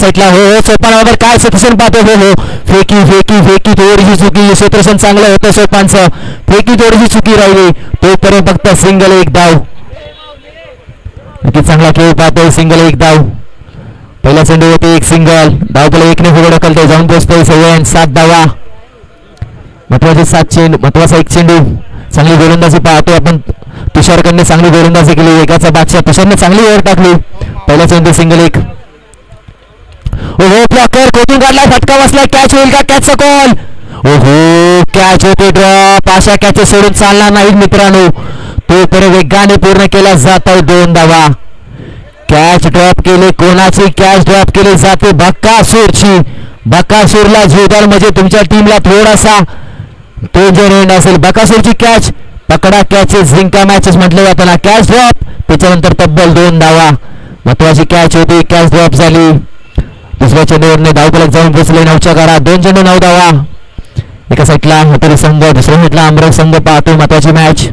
Back साईडला हो हो सोपानावर काय क्षेत्रक्षण पाहतो हो हो. फेकी फेकी फेकी थोडीशी चुकी. क्षेत्रक्षण चांगलं होतं सोपानचं. फेकी थोडीशी चुकी राहिली. तोपर्यंत फक्त सिंगल एक धाव नक्की चांगला खेळ पाहतोय सिंगल एक धाव पहिला चेंडू होते एक सिंगल धाव एकने फुगड ढकलतोय जाऊन पोहोचतोय सेवन सात धावा महत्त्वाचे सात चेंडू महत्त्वाचा एक चेंडू. चांगली गोलंदाजी पाहतोय आपण. तुषारकडने चांगली गोलंदाजी केली. एकाचा बादशाह तुषारने चांगली ओव्हर टाकली. पहिला चेंडू सिंगल एक. ओहो ब्लॉकर कोठून काढला फटका बसला कॅच होईल का कॅच कॉल ओहो कॅच होते ड्रॉप अशा कॅच सोडून चालणार नाहीत मित्रांनो. तो तर वेगाने पूर्ण केला जात आहे दोन धावा कॅच ड्रॉप केले कोणाची कॅच ड्रॉप केली जाते? बक्कासूरची बक्कासूरला जोरदार म्हणजे तुमच्या टीमला थोडासा तो जर एंड असेल बकासूरची कॅच पकडा कॅचेस जिंका मॅचेस म्हटलं जाताना कॅच ड्रॉप त्याच्यानंतर तब्बल दोन धावा महत्वाची कॅच होती कॅच ड्रॉप झाली. दुसऱ्या चेंडूवरने धावपलक जाऊन पोचले नऊच्या घरात. दोन चेंडू नऊ धावा. एका साईडला हतरी संघ दुसऱ्या साईडला अमरक संघ पाहतो महत्वाची मॅच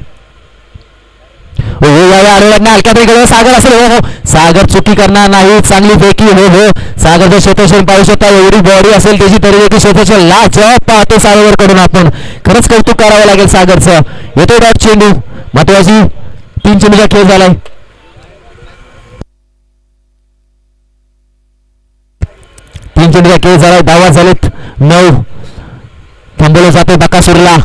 हो हो हलक्या सागर असेल. हो हो सागर चुकी करणार नाही. चांगली फेकी. हो हो. सागर जर शेतोशन पाहू शकता एवढी बॉडी असेल त्याची तरी देखील शेतोशन ला जॉब पाहतो सागरकडून आपण. खरंच कौतुक करावं लागेल सागरचं. येतो डॉट चेंडू. महत्वाची तीन चेंडूचा खेळ झालाय. तीन चेंडूचा खेळ झाला धावा झालेत. नऊ. थांबवलं जाते बकासूरला.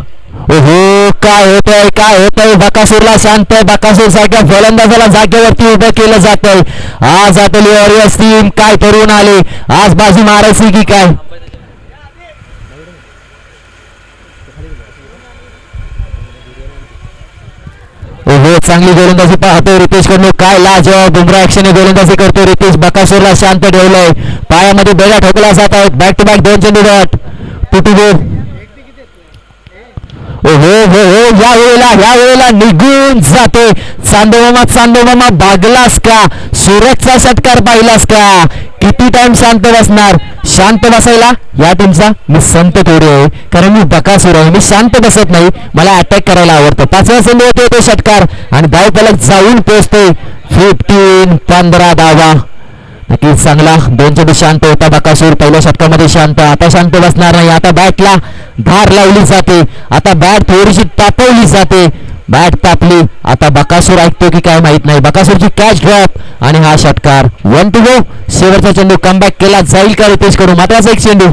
ओहो काय होतंय काय होतंय? बकासूरला शांत आहे बकासूर सारख्या फलंदाजाला जागेवरती उभं केलं जातंय. आज आपली वॉरियर्स टीम काय करून आले? आज बाजू मारायची की काय? चांगली गोलंदाजी पाहतोय रितेशकडून काय लाज बुमरा ऍक्शन गोलंदाजी करतो रितेश. बकासूरला शांत ठेवलंय. पायामध्ये बेडा ठोकला जात आहेत. बॅक टू बॅक दोन चेंडू डॉट टू टू ओ हो हो हो या वेळेला या वेळेला निघून जाते. चांदोमामा चांदोमामा भागलास का? सुरतचा षटकार पाहिलास का? किती टाइम शांत बसणार? शांत बसायला? या टीमचा मी संत थोडी आहे. कारण मी बकासूर आहे. मी शांत बसत नाही. मला अटॅक करायला आवडतं. पाचव्या संधी होते तो षटकार आणि धाव पलक जाऊन पोचते फिफ्टीन पंधरा धावा नक्कीच चांगला. दोन चेंडू शांत होता बकासूर. पहिल्या षटकामध्ये शांत. आता शांत बसणार नाही. आता बॅटला धार लावली जाते. आता बॅट थोडीशी तापवली जाते. बॅट तापली. आता बकासूर ऐकतो की काय माहीत नाही. बकासूरची कॅच ड्रॉप आणि हा षटकार. वन टू गो शेवटचा चेंडू कमबॅक केला जाईल का रितेशकडून मात्र एक चेंडू.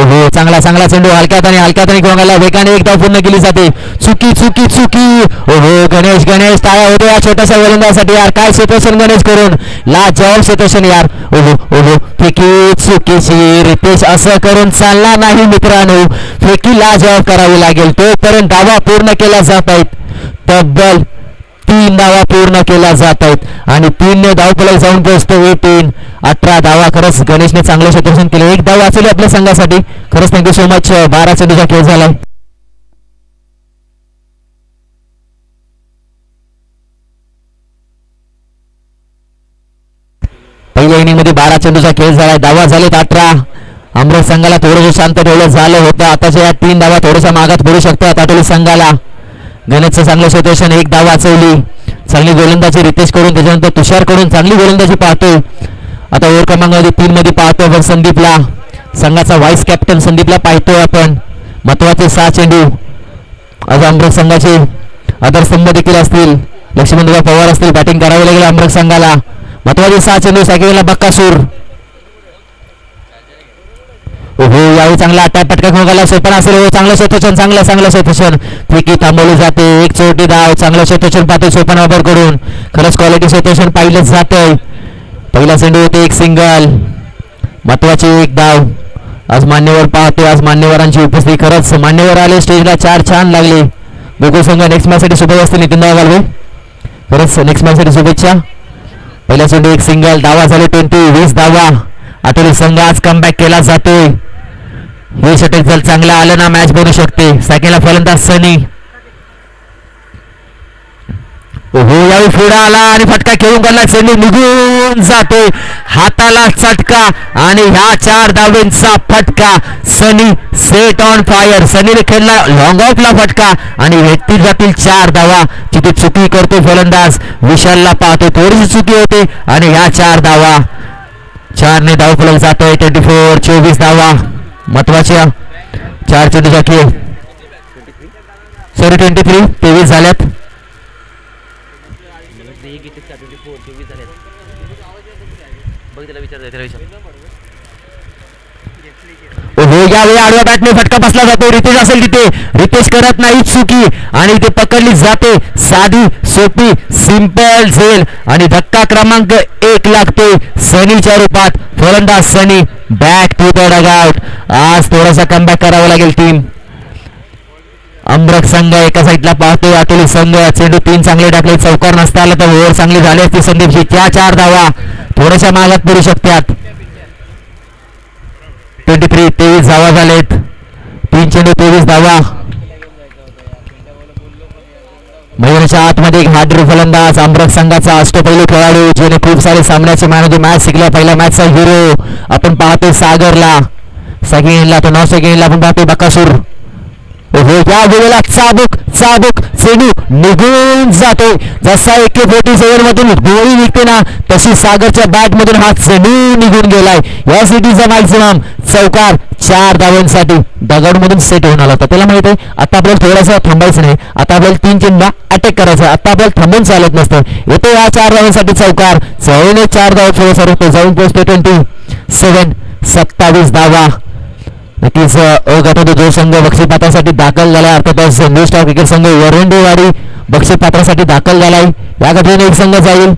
ओहो चांगला चांगला चेंडू हलक्यात आणि हलक्यात आणि गोंगाला वेगाने एकदा पूर्ण केली जाते. चुकी चुकी चुकी. ओहो गणेश गणेश टाळ्या होतो या छोट्याशा गोलंदाजासाठी यार. काय शेतोशन गणेश करून? ला जॉब शेतोशन यार. ओहो ओहो फिकी चुकीची रितेश असं करून चालला नाही मित्रांनो. फेकी ला जवाब करावी लागेल. तोपर्यंत दावा पूर्ण केला जात आहेत. तब्बल तीन धावा पूर्ण केल्या जात आहेत. आणि तीनने धावफलक जाऊन पोहोचतो एटीन अठरा धावा खरंच गणेशने चांगलं क्षेत्ररक्षण केलं. एक धाव वाचवली आपल्या संघासाठी. खरंच थँक्यू सो मच बारा चेंडूचा खेळ झालाय. पहिल्या इनिंगमध्ये बारा चेंडूचा खेळ झालाय. धावा झालेत अठरा. अमृत संघाला थोडंसं शांत ठेवलं. झालं होतं. आताच्या या तीन धावा थोड्याशा मागात पडू शकतात. आटोली संघाला. गणेशचं चांगलं सिच्युएशन एक धाव वाचवली. चांगली गोलंदाजी रितेश करून त्याच्यानंतर तुषार करून चांगली गोलंदाजी पाहतो आता ओव्हर क्रमांकामध्ये तीन मध्ये पाहतो आपण संदीपला. संघाचा व्हाईस कॅप्टन संदीपला पाहतोय आपण. महत्त्वाचे सहा चेंडू. आज अमृत संघाचे आधारस्तंभ देखील असतील. लक्ष्मणराव पवार असतील बॅटिंग करावी लागेल अमृत संघाला. महत्त्वाचे सहा चेंडू सायकेला बक्कासूर. ओहो यावेळी चांगला अटॅक पटका खोगाला सोपन असेल. हो चांगलं क्षेत्रक्षण चांगलं चांगलं क्षेत्रक्षण फिकी थांबवली जाते. एक चोटी धाव चांगलं क्षेत्रक्षण पाहते सोपन वापर करून. खरंच क्वालिटी क्षेत्रक्षण पाहिलं जातंय. पहिला चेंडू होते एक सिंगल महत्वाची एक धाव. आज मान्यवर पाहतो आज मान्यवरांची उपस्थिती. खरंच मान्यवर आले स्टेजला चार छान लागले. गोकुळ संघ नेक्स्ट मॅचसाठी शुभेच्छा असतील नितीन दादा खरंच नेक्स्ट मॅचसाठी शुभेच्छा. पहिला चेंडू एक सिंगल धावा झाले ट्वेंटी वीस धावा. आठवडी संघ आज कमबॅक केला जातोय. हे षटक जर चांगलं आलं ना मॅच बनू शकते. सायकेला फलंदाज सनी. हो यावेळी पुढे आला आणि फटका खेळून गेला चेंडू निघून जातोय. हाताला चटका आणि ह्या चार धावेंचा फटका. सनी सेट ऑन फायर सनीने खेळला लॉंग ऑफला फटका आणि व्यक्ती जातील चार धावा. तिथे चुकी करतो फलंदाज. विशालला पाहतो थोडीशी चुकी होते आणि ह्या चार धावा. चारने धाव फलक जातोय ट्वेंटी फोर चोवीस धावा. महत्त्वाच्या चार चेंडूच्या खेळ सॉरी ट्वेंटी थ्री तेवीस झाल्यात. हो यावेळी आडव्या बॅटने फटका बसला जातो. रितेश असेल तिथे. रितेश करत नाही चुकी आणि इथे पकडली जाते. साधी सोपी सिंपल झेल. आणि धक्का क्रमांक एक लागतोय सनीच्या रूपात. फलंदाज Sunny back to the dugout आज थोडासा कमबॅक करावा लागेल टीम अमरक संघ एका साईडला पाहतोय. अतुल संघ चेंडू तीन चांगले टाकले. चौकार नसता आला तर ओव्हर चांगली झाली असते संदीपची त्या चार धावा थोड्याशा मागात पडू शकतात. ट्वेंटी थ्री तेवीस धावा झालेत. तीन चेंडू तेवीस धावा. मैदानाच्या आतमध्ये एक हाडरी फलंदाज अमरक संघाचा अष्टपैलू खेळाडू ज्याने खूप सारे सामन्याचे मॅन ऑफ मॅच शिकला पहिल्या मॅचचा हिरो आपण पाहतोय सागरला. सेकंडला तो नऊ सेकंडला आपण पाहतोय बकासूर. हो या वेळेला चाबूक चाबूक. चेंडू निघून जातोय जसा एके फोर्टी सेव्हन मधून गोळी निघते ना तशी सागरच्या बॅट मधून हा चेंडू निघून गेलाय. या सिटीचा मॅक्झिमम चौकार चार धावांसाठी दगड मधून सेट होऊन आला होता. त्याला माहीत आहे आता आपल्याला थोडासा थांबायचं नाही. आता आपल्याला तीन चेंडा अटॅक करायचं आता आपल्याला थांबून चालत नसतं. येतो या चार धावांसाठी चौकार. चौने चार धावा थोडं सरकतो जाऊन पोहोचतो ट्वेंटी सेव्हन सत्तावीस धावा. नक्कीच अ गटात जो संघ बक्षीपात्रासाठी दाखल झाला अर्थातच न्यू स्टार क्रिकेट संघ वरुंडेवाडी बक्षीपात्रासाठी दाखल झालाय. या गटातून एक संघ जाईल.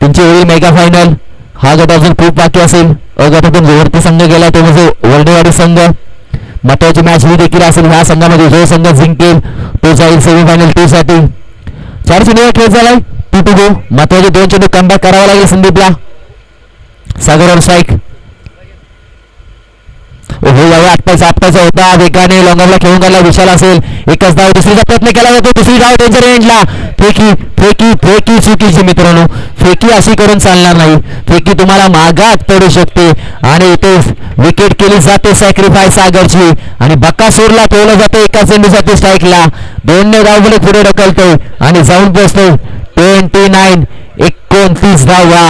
त्यांची होईल मेगा फायनल हा गट अजून खूप बाकी असेल. अ गटातून वरती संघ गेला तो म्हणजे वर्डेवाडी संघ. महत्वाची मॅच ही देखील असेल. ह्या संघामध्ये जो संघ जिंकेल तो जाईल सेमीफायनल टू साठी. चार चेंडू खेळ झालाय. टू टू गो महत्त्वाचे दोन चेंडू कमबॅक करावा लागेल संदीपला. सागर स्ट्राईक हो आत्ताचा आत्ताचा होता. वेगाने लॉंगॉफला खेळून गेला विशाल असेल. एकच धाव. दुसरीचा प्रयत्न केला जातो. दुसरी धाव डेंजर एंडला फेकी फेकी फेकी चुकीची मित्रांनो. फेकी अशी करून चालणार नाही. फेकी तुम्हाला मागात पडू शकते. आणि इथे विकेट केली जाते सॅक्रिफाय सागरची. आणि बकासूरला ठेवलं जातं. एका चेंडूसाठी स्ट्राईकला दोनने धावमध्ये पुढे ढकलतोय. आणि जाऊन पोहोचतोय. ट्वेंटी नाईन एकोणतीस धावा.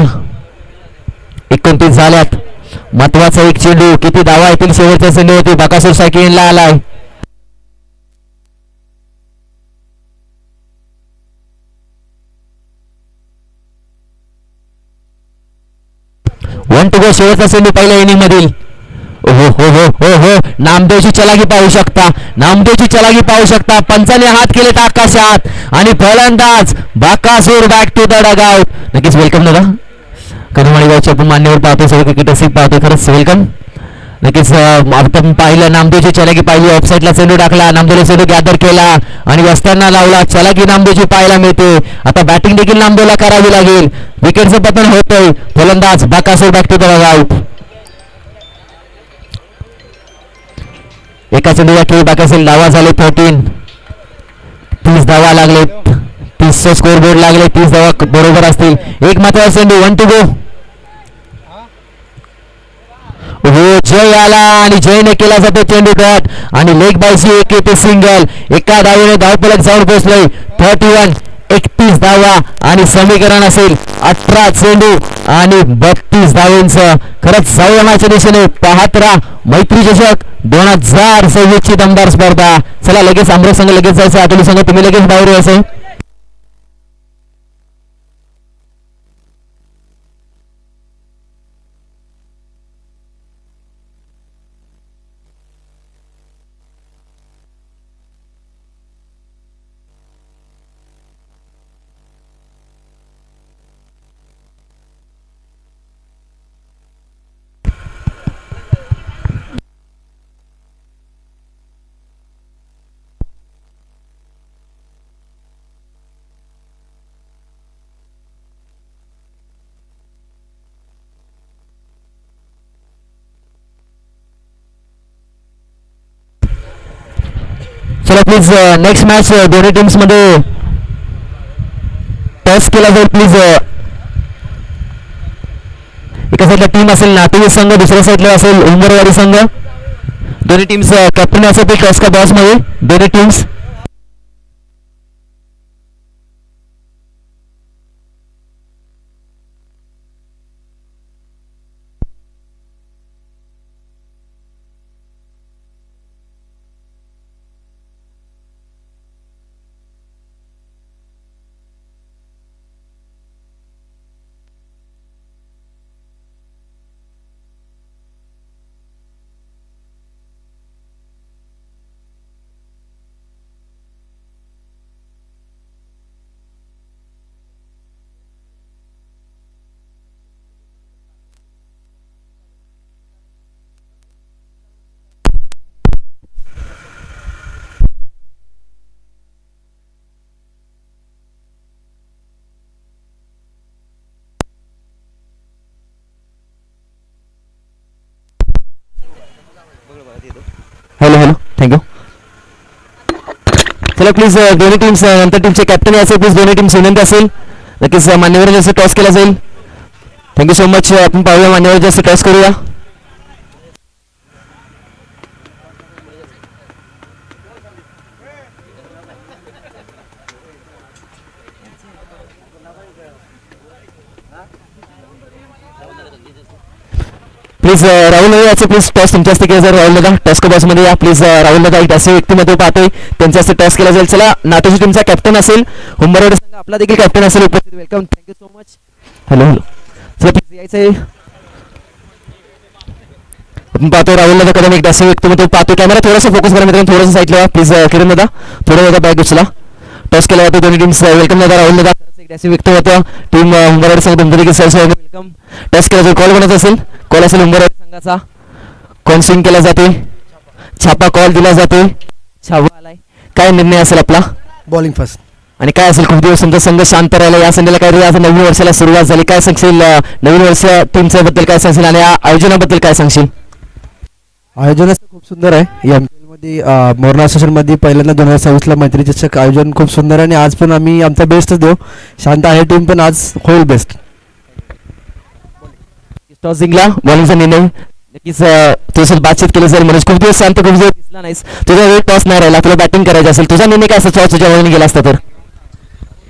एकोणतीस झाल्यात. महत्त्वाचा एक चेंडू किती धावा येतील शेवटच्या चेंडू होती बकासूर सायकीनला आलाय. वन टू गो शेवटचा चेंडू पहिल्या इनिंग मधील हो हो हो हो. हो नामदेवची चलागी पाहू शकता. नामदेवची चलागी पाहू शकता. पंचाने हात केले आकाशात आणि फलंदाज Bakasur back to the dugout नक्कीच वेलकम दादा. कनुमाळी गावचे आपण मान्यवर पाहतो सगळं क्रिकेट रसिक पाहतो खरंच वेलकम. नक्कीच आपण पाहिलं नामदेवची चलाकी पाहिली ऑफसाईडला चेंडू टाकला नामदेवला चेंडू गॅदर केला आणि वस्तांना लावला चलाकी नामदेवची पाहायला मिळते. आता बॅटिंग देखील नामदेवला करावी लागेल. विकेटचं पतन होतंय. फलंदाज Bakasur back to the out एका चेंडूला खेळ बाकी असेल धावा झाले फोर्टीन तीस धावा लागले तीसचं स्कोर बोर्ड लागले तीस धावा बरोबर असतील. एक मात्र चेंडू वन टू गो हो जय आला आणि जयने केला जातो चेंडू डॉट आणि लेग बायसी एक येते सिंगल एका धावेने धावपलक जाऊन पोहोचलोय. थर्टी वन एकतीस धावा आणि समीकरण असेल. अठरा चेंडू आणि बत्तीस धावेंच. खरंच संयमाच्या दिशेने पाहत राहा. मैत्री चषक दोन हजार सव्वीस ची दमदार स्पर्धा. चला लगेच आमरे संघ लगेच जायचं. आतोली संघ तुम्ही लगेच बाहेर यायचं. चला प्लीज नेक्स्ट मॅच दोन्ही टीम्समध्ये. टॉस केला जाईल प्लीज uh. एका साईडला टीम असेल नातेवाई संघ दुसऱ्या साईडला असेल उंबरवाडी संघ. दोन्ही टीम्स कॅप्टन uh, असेल ते टॉस का बॉसमध्ये. दोन्ही teams hello hello thank you चला प्लीज दोन्ही टीम्स नंतर टीमचे कॅप्टन असेल प्लीज दोन्ही टीम्स विनंती असेल नक्कीच मान्यवर जास्त टॉस केला जाईल थँक्यू सो मच आपण पाहूया मान्यवर जास्त टॉस करूया प्लीज uh, राहुल याचे प्लीज टॉस तुमच्या हस्ते केला जाईल. राहुल दादा टॉसमध्ये या. प्लीज uh, राहुल दादा एक असे व्यक्तिमत्व पाहतोय. त्यांच्या हस्ते टॉस केला जाईल. चला नाटोची टीमचा कॅप्टन असेल. हुंबरवाडी संघ आपला देखील कॅप्टन असेल. उपस्थित welcome thank you so much hello hello चला प्लीज यायचं आहे पाहतो राहुल दादा कदम एक असे व्यक्तिमत्व पाहतो कॅमेरा थोडासा फोकस करा मित्रांनो. थोडासा साईडला प्लीज किरण दादा थोडं दादा बॅग उचला. टॉस केला जातो. दोन्ही टीम्स वेलकम uh, दादा राहुल दादा असे व्यक्तिमत्व टीम हुंबरवाडी संघ सहर्ष वेलकम टॉस केला जाईल कॉल कोणाचा असेल? कॉल असेल उंबरवाडी संघाचा. कॉल स्विंग केला जाते. छापा कॉल दिला जाते. छापा आलाय. काय निर्णय असेल आपला? बॉलिंग फर्स्ट आणि काय असेल? खूप दिवस तुमचा संघ शांत राहिला. या संध्याला काय नवीन वर्षाला सुरुवात झाली. काय सांगशील? नवीन वर्ष टीमच्या बद्दल काय सांगशील? आणि या आयोजनाबद्दल काय सांगशील? आयोजन खूप सुंदर आहे. मध्ये मोरणा मध्ये पहिल्यांदा दोन हजार सव्वीसला मैत्री चषक आयोजन खूप सुंदर आणि आज पण आम्ही आमचा बेस्टच देऊ. शांत आहे टीम पण आज होईल बेस्ट टॉस जिंकला बॉलिंगचा निर्णय. नक्कीच तुझ्यासोबत बातचीत केली जाईल मनोज खूप दिवस शांत खूप दिवस दिसला नाहीस तुझा वेळ टॉस नाही राहिला तुला बॅटिंग करायचं असेल तुझा निर्णय काय असेल? टॉस तुझ्या वळून गेला असता तर.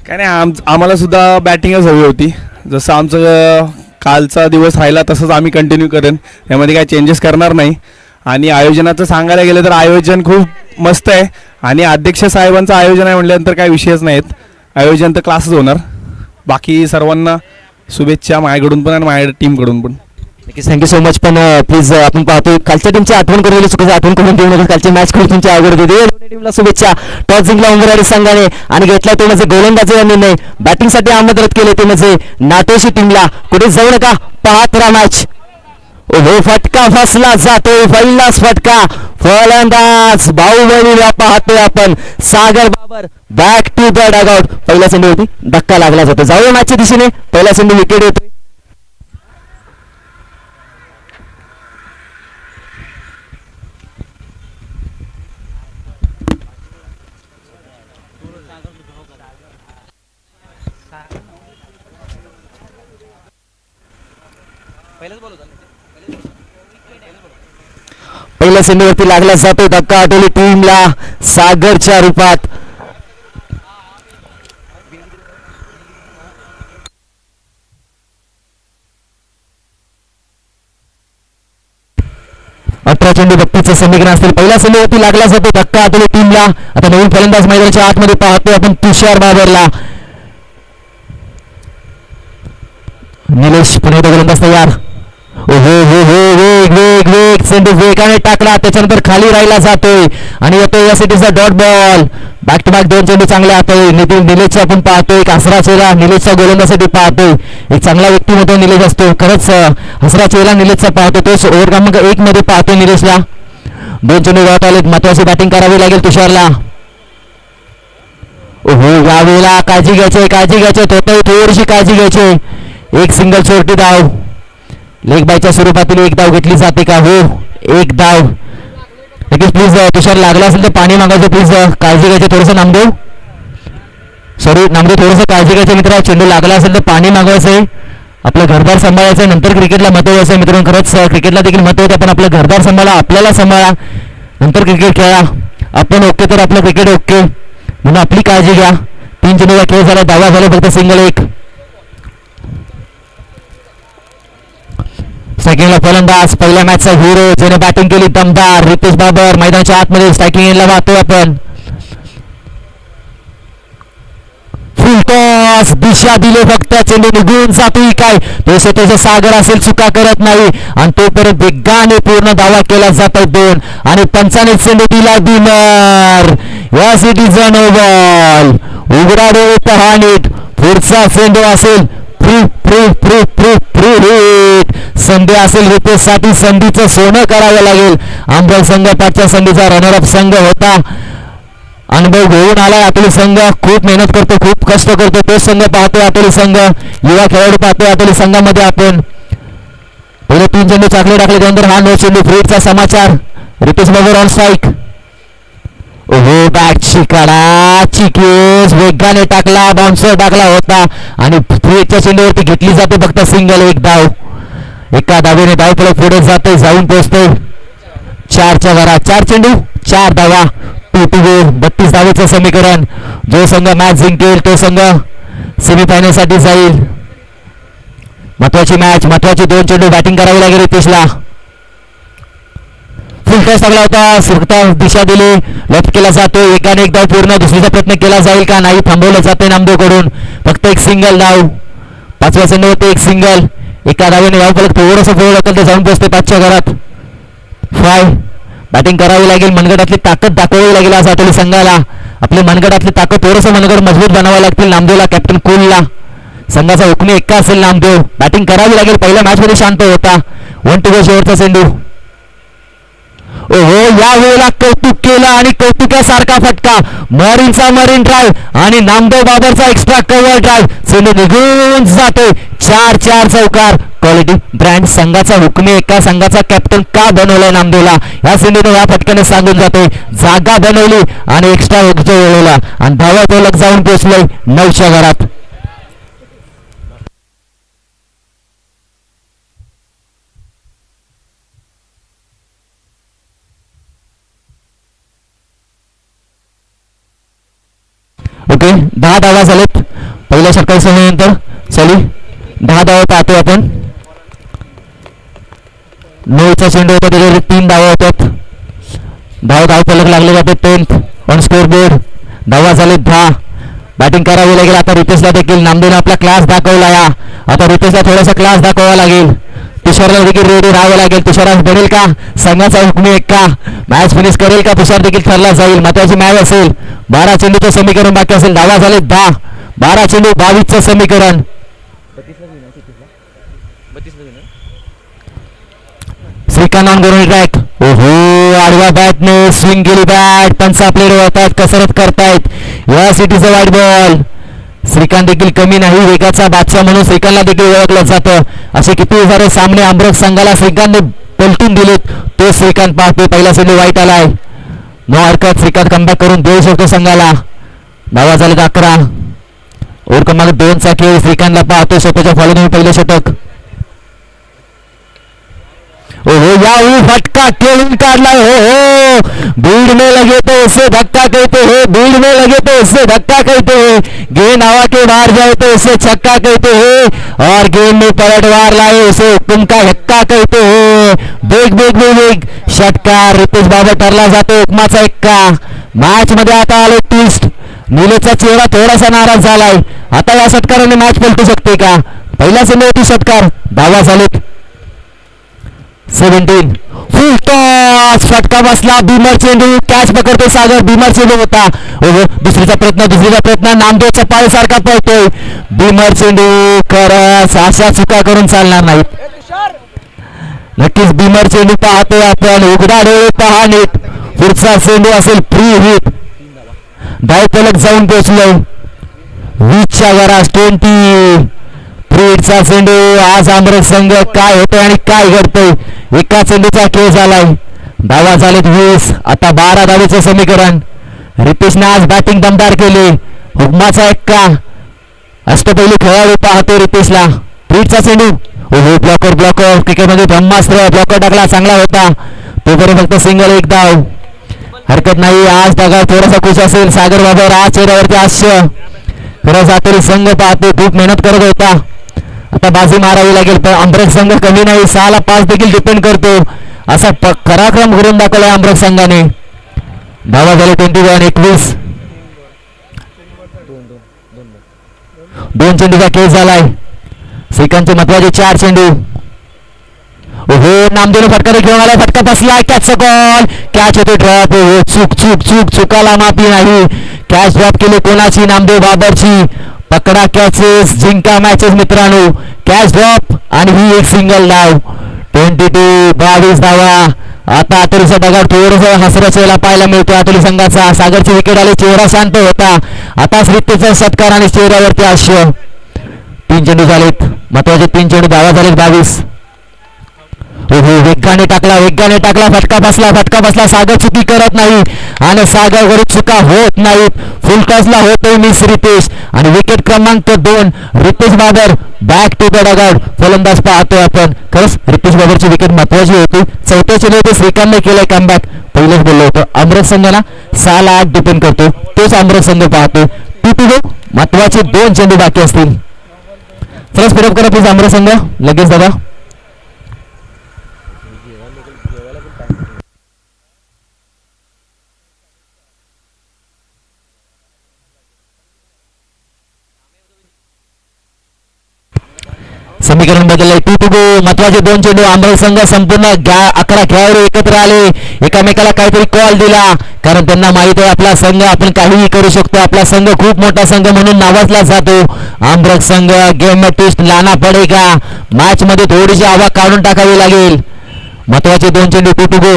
काय नाही आम आम्हाला सुद्धा बॅटिंगच हवी होती. जसं आमचं कालचा दिवस राहिला तसंच आम्ही कंटिन्यू करेन. त्यामध्ये काय चेंजेस करणार नाही. आणि आयोजनाचं सांगायला गेलं तर आयोजन खूप मस्त आहे. आणि अध्यक्ष साहेबांचं आयोजन आहे म्हटल्यानंतर काही विषयच नाहीत. आयोजन तर क्लासच होणार. बाकी सर्वांना शुभेच्छा माझ्याकडून पण आणि माझ्या टीमकडून पण. नक्कीच थँक्यू सो मच पण प्लीज आपण पाहतोय कालच्या टीमची आठवण करून दिली चुकीची आठवण करून देऊ नका कालची मॅच खूप तुमची आवड देते टीमला शुभेच्छा. टॉस जिंकला उंबरवाडी संघाने आणि घेतला ते म्हणजे गोलंदाजी निर्णय बॅटिंगसाठी आमंत्रित केले ते म्हणजे नाटोशी टीमला कुठे जाऊ नका. पाहत राहा मॅच ओहो फटका फसला जातोय पहिलाच फटका. फलंदाज बाहुबलीला पाहतोय आपण. Sagar Babar back to the dugout पहिल्या चेंडू होती. धक्का लागला जातो. जाऊया मॅचच्या दिशेने. पहिल्या संधी विकेट येतोय. पहिल्या सेंडवरती लागला जातो धक्का. आठवली टीमला सागरच्या रूपात. अठरा चेंडू बत्तीसचे समीकरण असतील. पहिल्या सेंडूवरती लागला जातो धक्का. आठवली टीमला. आता नवीन फलंदाज मैदानाच्या आतमध्ये पाहतोय आपण तुषार बाबरला. निलेश पुणे गोलंदाज तयार. ओ हो हो हो वेग वेग वेग चेंडू वेगाने टाकला. त्याच्यानंतर खाली राहिला जातोय. आणि येतोय या सिटीचा dot ball back to back दोन चेंडू चांगले आतोय. नितीन निलेशचा आपण पाहतोय. एक हसरा चेहरा निलेशच्या गोलंदासाठी पाहतोय. एक चांगला व्यक्तिमत्व निलेश असतो. खरंच हसरा चेहरा निलेशचा पाहतो तोच ओव्हर क्रमांक एक मध्ये पाहतोय निलेशला. दोन चेंडू गळत आलेत. महत्वाची बॅटिंग करावी लागेल तुषारला. ओहो यावेळेला काळजी घ्यायची काळजी घ्यायची. तोतही थोडीशी काळजी घ्यायची. एक सिंगल चोरटी धाव. लेखबाईच्या स्वरूपातील एक धाव घेतली जाते का? हो एक धाव लगेच प्लीज तुषार लागला असेल तर पाणी मागायचं प्लीज काळजी घ्यायची थोडंसं नामदेव सॉरी नामदेव थोडंसं काळजी घ्यायचं मित्र. चेंडू लागला असेल तर पाणी मागवायचं आहे आपलं घरदार सांभाळायचं आहे नंतर क्रिकेटला महत्त्व द्यायचं आहे मित्रांनो. खरंच क्रिकेटला देखील महत्त्व होतं पण आपलं घरदार सांभाळा आपल्याला सांभाळा. नंतर क्रिकेट खेळा. आपण ओके तर आपलं क्रिकेट ओके म्हणून आपली काळजी घ्या. तीन चेंडूचा खेळ झाला दावा झाला फक्त सिंगल एक. सेकंडला फलंदाज पहिल्या मॅचचा हिरो ज्याने बॅटिंग केली दमदार. रितेश बाबर मैदानाच्या आतमध्ये स्ट्रायकिंग एंडला वाहतोय आपण. फुल टॉस दिशा दिले फक्त. चेंडू निघून जातोय काय? तो स्वतःचा सागर असेल चुका करत नाही. आणि तोपर्यंत वेगाने पूर्ण दावा केला जात आहे दोन. आणि पंचाने चेंडू दिला बिमर या सिटीजन बॉल उघडा डोळे पहा नीट पुढचा चेंडू असेल. प्रू प्रू प्रू प्रू प्रू हिट संधी असेल रुपेशसाठी संधीचं सोनं करावं लागेल. आंबल संघ पाचच्या संधीचा रनरअप संघ होता. अनुभव घेऊन आलाय आपले संघ. खूप मेहनत करतो खूप कष्ट करतो. तोच संघ पाहतोय आपली संघ. युवा खेळाडू पाहतोय आपली संघामध्ये आपण. पहिले तीन चेंडू चाकले टाकले त्यानंतर हा नो चेंडू फ्रीडचा समाचार. रितेश बाबर ऑन स्ट्राईक ओहो बॅट चिकाडा चिकेस वेगाने टाकला बाउन्सर टाकला होता. आणि फ्रीडच्या चेंडूवरती घेतली जाते फक्त सिंगल एक डाव. एका धावेने धाव फलक पुढे जाते जाऊन पोहोचतोय. चारच्या घरात चार चेंडू चार धावा टू टू गोल बत्तीस धावेचं समीकरण. जो संघ मॅच जिंकेल तो संघ सेमीफायनलसाठी जाईल. महत्वाची मॅच महत्वाची दोन चेंडू बॅटिंग करावी लागेल रितेशला. फुल टॉस होता सुरता दिशा दिली. लेफ्ट केला जातो एकाने एक धाव पूर्ण दुसरीचा प्रयत्न केला जाईल का? नाही थांबवलं जाते नामदेवकडून. फक्त एक सिंगल धाव पाचव्या चेंडूवरती एक सिंगल एका धावेने यावं फलक थोडंसं पुढे तर जाऊन पोहोचते पाचच्या घरात. फाय बॅटिंग करावी लागेल मनगटातली ताकद दाखवावी लागेल असं आठवली संघाला. आपली मनगटातली ताकद थोडंसं मनगट मजबूत बनावं लागतील नामदेवला कॅप्टन कुलला. संघाचा हुकमी एक्का असेल नामदेव. बॅटिंग करावी लागेल पहिल्या मॅचमध्ये शांत होता. वन टू गो शेवटचा चेंडू ओहो या वेळेला कौतुक केलं आणि कौतुकासारखा फटका. मरीनचा मरीन ड्राईव्ह आणि नामदेव बाबरचा एक्स्ट्रा कव्हर ड्राईव्ह सिंधू निघून जाते. चार चार चौकार. क्वालिटी ब्रँड संघाचा हुकमी एका संघाचा कॅप्टन का बनवलाय नामदेवला? या चेंडूने या फटक्याने सांगून जाते. जागा बनवली आणि एक्स्ट्रा वेळेला. आणि धावा जाऊन पोहोचलोय नऊच्या घरात. ओके? दहा धावा झालेत. पहिल्या षटकाच्या समयानंतर चली दहा धावा पाहतोय आपण. नऊचा चेंडू होता त्याच्यावर तीन धावा होतात धाव धाव फलक लागले जाते टेन्थ ऑन स्कोर बोर्ड धावा झाले दहा. बॅटिंग करावी लागेल. आता रितेशला देखील. नामदेवनं आपला क्लास दाखवला या. आता रितेशला थोडासा क्लास दाखवावा लागेल. तुषारला देखील रेडी राहावं लागेल. तुषारास बनेल का? संघाचा हुकमी एक का? मॅच फिनिश करेल का? तुषार देखील ठरला जाईल. महत्वाची मॅच असेल. बारा चेंडूचं समीकरण बाकी असेल. धावा झाले दहा. बारा चेंडू बावीसचं समीकरण. श्रीकांत ट्रॅक ओहो आडव्या बॅटने स्विंग केली बॅट पंचा प्लेड होतात कसरत करतायत. या सिटीचं वाईट बॉल श्रीकांत देखील कमी नाही वेगाचा बादशाह म्हणून श्रीकांतला देखील ओळखलं जातं. असे किती सारे सामने अमरक संघाला श्रीकांतने पलटून दिलेत तो श्रीकांत पाहतो पहिला सेंडू वाईट आलाय. नो हरकत श्रीकांत कमबॅक करून देऊ शकतो संघाला. धावा झालेत अकरा. ओव्हर क्रमांक दोनचा खेळ श्रीकांतला पाहतो स्वतःच्या फॉलोने पहिलं षटक. ओहो हो ऊ फटका खेळून काढला हो हो. भीड़ में लगे तो उसे धक्का कहते हो. भीड़ में लगे तो उसे धक्का कहते हो. गेंद हवा के बाहर जाए तो उसे छक्का कहते हो. और गेंद में पलटवार लाए उसे हुक्म का हक्का कहते हो. बेग बेग बेग बेग षटकार रितेश बाबा ठरला जातो हुकमाचा एक्का मॅच मध्ये आता आलो ट्विस्ट निलेचा चेहरा थोडासा नाराज झालाय. आता या षटकाराने मॅच पलटू शकते का? पहिला चेंडू षटकार. धावा झालेत. सेव्हन्टीन फुल टॉस फटका बसला. भीमर चेंडू. कॅच पकडतो सागर. भीमर चेंडू होता. दुसरीचा प्रयत्न दुसरीचा प्रयत्न. नामदेव चपाळी सारखा पळतोय. भीमर चेंडू खरंच अशा चुका करून चालणार नाहीत. नक्कीच भीमर चेंडू पाहतोय आपण. उघडा डोळे पहा नीट. पुढचा चेंडू असेल फ्री हिट धाव जाऊन पोहोचलोय वीसच्या वरास ट्वेंटी फ्रीडचा चेंडू आज आमरस संघ काय होतोय आणि काय घडतोय? एका चेंडूचा खेळ झालाय धावा झालेत वीस आता बारा धावेचं समीकरण. रितेशने आज बॅटिंग दमदार केली. हुकमाचा एक्का. अष्टपैलू खेळाडू पाहतो रितेशला. पीठचा चेंडू ओहो ब्लॉकर ब्लॉकर क्रिकेटमध्ये ब्रह्मास्त्र ब्लॉकर टाकला चांगला होता. तो तोपर्यंत फक्त सिंगल एक धाव. हरकत नाही आज दगा थोडासा खुश असेल. सागर बाबर आज चेहऱ्यावरती आश्य खरं तरी संघ पाहतो खूप मेहनत करत होता. आता बाजी मारावी लागेल पण अमृत संघ कमी नाही. सहाला पाच देखील डिपेंड करतो. असा पराक्रम करून दाखवला अमृत संघाने. धावा झाले ट्वेंटी वन एकवीस. दोन चेंडूचा केस झालाय. श्रीकांतचे महत्त्वाचे चार चेंडू. हो नामदेव फटका घेऊन आला फटका बसला कॅच बॉल कॅच होते ड्रॉप हो चूक चूक चूक चुकाला माफी नाही. कॅच ड्रॉप केले कोणाची? नामदेव बाबरची. पकडा कॅचेस जिंका मॅचेस मित्रांनो. कॅच ड्रॉप आणि ही एक सिंगल डाव. ट्वेंटी टू बावीस धावा. आता अतुलचा दगड थोडस हसरा चेहरा पाहायला मिळतो. अतुल संघाचा सागरची विकेट आली. चेहरा शांत होता. आता श्रीतेचा सत्कार आणि चेहऱ्यावरती हास्य. तीन चेंडू झालेत. महत्त्वाचे तीन चेंडू धावा झालेत बावीस. वेगाने टाकला वेगाने टाकला फटका बसला फटका बसला सागर चुकी करत नाही. आणि सागर वरील चुका होत नाही. फुल टॉसला होतोय मिस रितेश. आणि विकेट क्रमांक दोन Ritesh Babar. Back to the dugout फलंदाज पाहतोय आपण. खरंच रितेश बाबरची विकेट महत्वाची होती. चौथ्या चेंडू होते श्रीकांतने केलंय कमबॅक पहिलेच बोललो होतं अमृत संघाला सहाला आठ डिपेंड करतो. तोच अमृत संघ पाहतो टू टू गो महत्त्वाचे दोन चेंडू बाकी असतील. चला स्पीडअप करा प्लीज अमृत संघ. लगेच दादा. समीकरण बदलले टू टू गो महत्त्वाचे दोन चेंडू आंबळ संघ संपूर्ण अकरा खेळाडू एकत्र आले. एकामेकाला काहीतरी कॉल दिला. कारण त्यांना माहीत आहे आपला संघ आपण काहीही करू शकतो. आपला संघ खूप मोठा संघ म्हणून नावाजला जातो. आंब्रक संघ गेम टेस्ट लाना पडेगा. मॅच मध्ये थोडीशी आवाज काढून टाकावी लागेल. महत्त्वाचे दोन चेंडू टू टू गो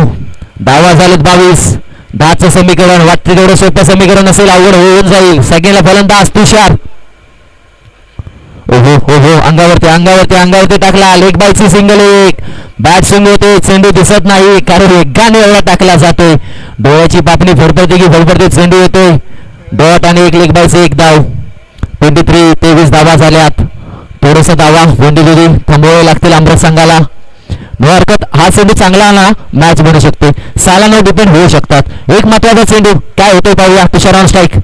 डावा झालेत बावीस. दहाचं समीकरण वाटते तेवढं सोपं समीकरण असेल. अवघड होऊन जाईल. सगळ्यांना फलंदाज तुषार. ओहो हो हो अंगावरती अंगावरती अंगावरती टाकला. लेग बायची सिंगल एक. बॅट स्विंग होते चेंडू दिसत नाही कारण एकाने एवढा टाकला जातोय. डोळ्याची पापणी फडफडते की फडफडते चेंडू येतोय. डॉट आणि एक लेग बायचे एक धाव. ट्वेंटी थ्री तेवीस धावा झाल्यात. थोडंसं धावा. गोंडी गोंडी थांबवावे लागतील अमृत संघाला. न हरकत हा चेंडू चांगला ना मॅच बनू शकते साला न डिपेंड होऊ शकतात. एक महत्त्वाचा चेंडू. काय होतोय पाहूया. तुषार ऑन स्ट्राईक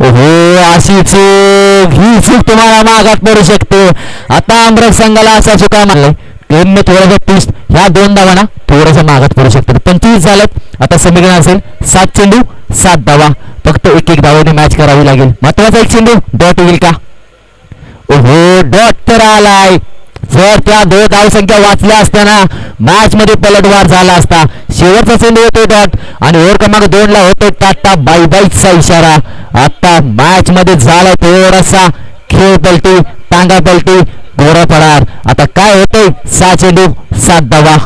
ओहो अशी चूक ही चूक तुम्हाला मागात पडू शकते. आता अमृत संघाला असा चुका मानलाय टीमने थोडंसं तीस ह्या दोन धावांना थोडंसं मागात पडू शकतात पंचवीस झालं आता समीकरण असेल सात चेंडू सात धावा. फक्त एक एक धावाने मॅच करावी लागेल. महत्त्वाचा एक चेंडू डॉट येईल का? ओहो डॉट तर आलाय. जर त्या दोन धावसंख्या वाचल्या असताना मॅच मध्ये पलटवार झाला असता. शेवटचा चेंडू होतो डॉट आणि ओव्हर क्रमांक दोन ला होतो टाटा. बाय बाईचा इशारा. आता मॅच मध्ये झालाय थोडासा खेळ पलटी टांगा पलटी गोरा पडार आता काय होतंय? सहा चेंडू सात धावा.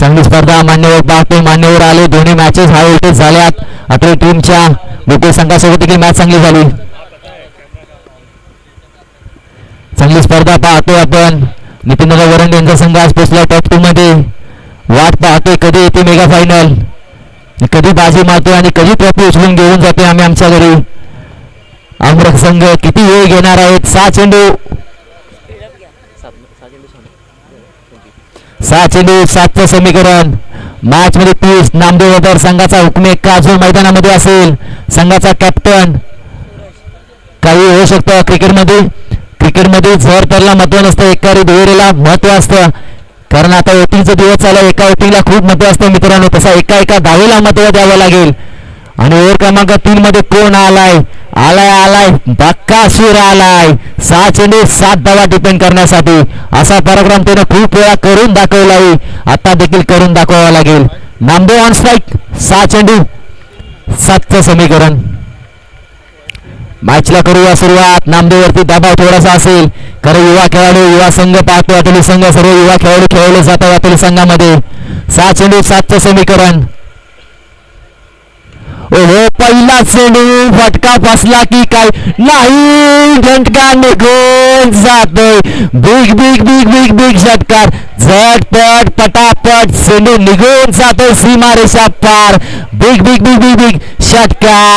चांगली स्पर्धा मान्यवर पाहतो मान्यवर आले. दोन्ही मॅचेस हाय व्होल्टेज झाल्यात. आपल्या टीमच्या मुकेश संघासोबत देखील मॅच चांगली झाली. चांगली स्पर्धा पाहतोय आपण. नितीन वरंड यांचा संघ आज पोचला टॉप टू मध्ये वाट पाहतोय कधी येते मेगा फायनल कधी बाजी मारतोय आणि कधी ट्रॉफी उचलून घेऊन जातोय आम्ही आमच्या घरी. आमरक संघ किती वेळ घेणार आहेत? सहा चेंडू. सहा चेंडू सातचं समीकरण. मॅच मध्ये तीस नामदेव बाबर संघाचा हुकमे अजून मैदानामध्ये असेल. संघाचा कॅप्टन काही होऊ शकतं क्रिकेटमध्ये क्रिकेटमध्ये जर त्याला महत्त्व नसतं. एका दुहेरीला महत्त्व असतं. कारण आता वोटिंगचा दिवस चालू आहे. एका वोटिंगला खूप महत्त्व असतं मित्रांनो. तसा एका एका धावेला महत्त्व द्यावं लागेल. आणि ओव्हर क्रमांक तीन मध्ये कोण आलाय? आलाय आलाय. बक्कासूर आलाय. सहा चेंडू सात धावा डिपेंड करण्यासाठी. असा पराक्रम त्यानं खूप वेळा करून दाखवला आहे आता देखील करून दाखवावा लागेल. नामदेव ऑन स्ट्राईक सहा चेंडू सातचं समीकरण. मॅचला करूया सुरुवात. नामदेववरती दबाव थोडासा असेल. खरं युवा खेळाडू युवा संघ पाहतो. अतुल संघ सर्व युवा खेळाडू खेळवले जातात अतुल संघामध्ये. सहा चेंडू सातचं समीकरण. ओहो पहिला चेंडू फटका बसला की काय? नाही झटका निघून जातोय. Big big big big big षटकार झटपट पटापट चेंडू निघून जातोय. सीमारेषा पार. Big big big big big षटकार